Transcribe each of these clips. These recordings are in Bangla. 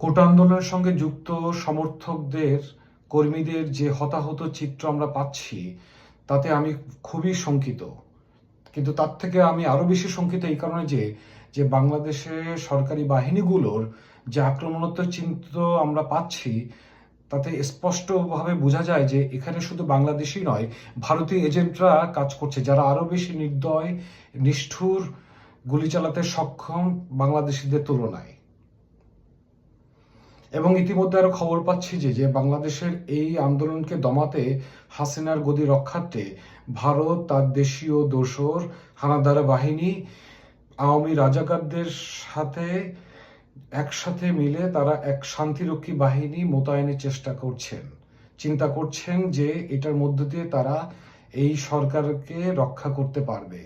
কোটা আন্দোলনের সঙ্গে যুক্ত সমর্থকদের, কর্মীদের যে হতাহত চিত্র আমরা পাচ্ছি, তাতে আমি খুবই শঙ্কিত। কিন্তু তার থেকে আমি আরও বেশি শঙ্কিত এই কারণে যে যে বাংলাদেশে সরকারি বাহিনীগুলোর যে আক্রমণাত্মক চিত্র আমরা পাচ্ছি, তাতে স্পষ্টভাবে বোঝা যায় যে এখানে শুধু বাংলাদেশই নয়, ভারতীয় এজেন্টরা কাজ করছে। যারা আরও বেশি নির্দয়, নিষ্ঠুর, গুলি চালাতে সক্ষম বাংলাদেশিদের তুলনায়। এবং ইতিমধ্যে আরও খবর পাচ্ছি যে যে বাংলাদেশের এই আন্দোলনকে দমাতে হাসিনার গদি রক্ষার্থে ভারত তার দেশীয় দোসর, হানাদার বাহিনী, আওয়ামী রাজাকারদের সাথে একসাথে মিলে তারা এক শান্তিরক্ষী বাহিনী মোতায়েনের চেষ্টা করছেন। চিন্তা করছেন যে এটার মধ্য দিয়ে তারা এই সরকারকে রক্ষা করতে পারবে।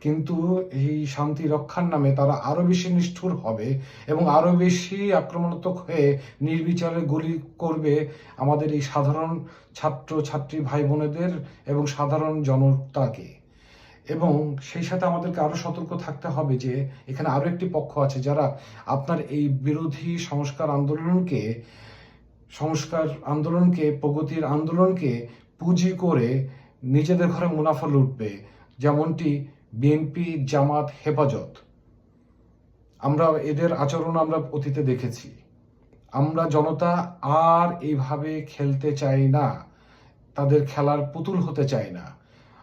কিন্তু এই শান্তি রক্ষার নামে তারা আরও বেশি নিষ্ঠুর হবে এবং আরও বেশি আক্রমণাত্মক হয়ে নির্বিচারে গুলি করবে আমাদের এই সাধারণ ছাত্র, ছাত্রী ভাই বোনেদের এবং সাধারণ জনতাকে। এবং সেই সাথে আমাদেরকে আরও সতর্ক থাকতে হবে যে এখানে আরও একটি পক্ষ আছে যারা আপনার এই বিরোধী সংস্কার আন্দোলনকে সংস্কার আন্দোলনকে, প্রগতির আন্দোলনকে পুঁজি করে নিজেদের ঘরে মুনাফা লুটবে। যেমনটি বিএনপি জামাত হেফাজত। আমরা এদের আচরণ আমরা অতীতে দেখেছি। আমরা জনতা আর এইভাবে খেলতে চাই না। তাদের খেলার পুতুল হতে চাই না।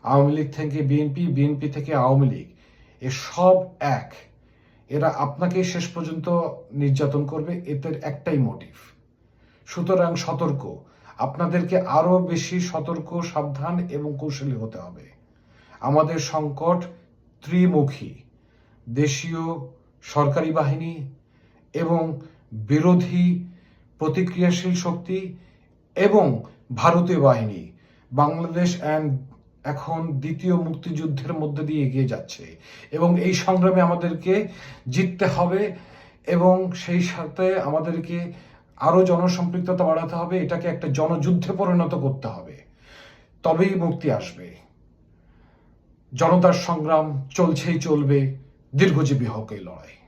আওয়ামী লীগ থেকে বিএনপি বিএনপি থেকে আওয়ামী লীগ, এ সব এক। এরা আপনাকে শেষ পর্যন্ত নির্যাতন করবে, এদের একটাই মোটিভ। সুতরাং সতর্ক। আপনাদেরকে আরও বেশি সতর্ক, সাবধান এবং কৌশলী হতে হবে। আমাদের সংকট ত্রিমুখী, দেশীয় সরকারি বাহিনী এবং বিরোধী প্রতিক্রিয়াশীল শক্তি এবং ভারতীয় বাহিনী। বাংলাদেশ অ্যান্ড এখন দ্বিতীয় মুক্তিযুদ্ধের মধ্যে দিয়ে এগিয়ে যাচ্ছে এবং এই সংগ্রামে আমাদেরকে জিততে হবে এবং সেই সাথে আমাদেরকে আরও জনসম্পৃক্ততা বাড়াতে হবে। এটাকে একটা জনযুদ্ধে পরিণত করতে হবে। তবেই মুক্তি আসবে। জনতার সংগ্রাম চলছেই চলবে দীর্ঘজীবী হোক লড়াই।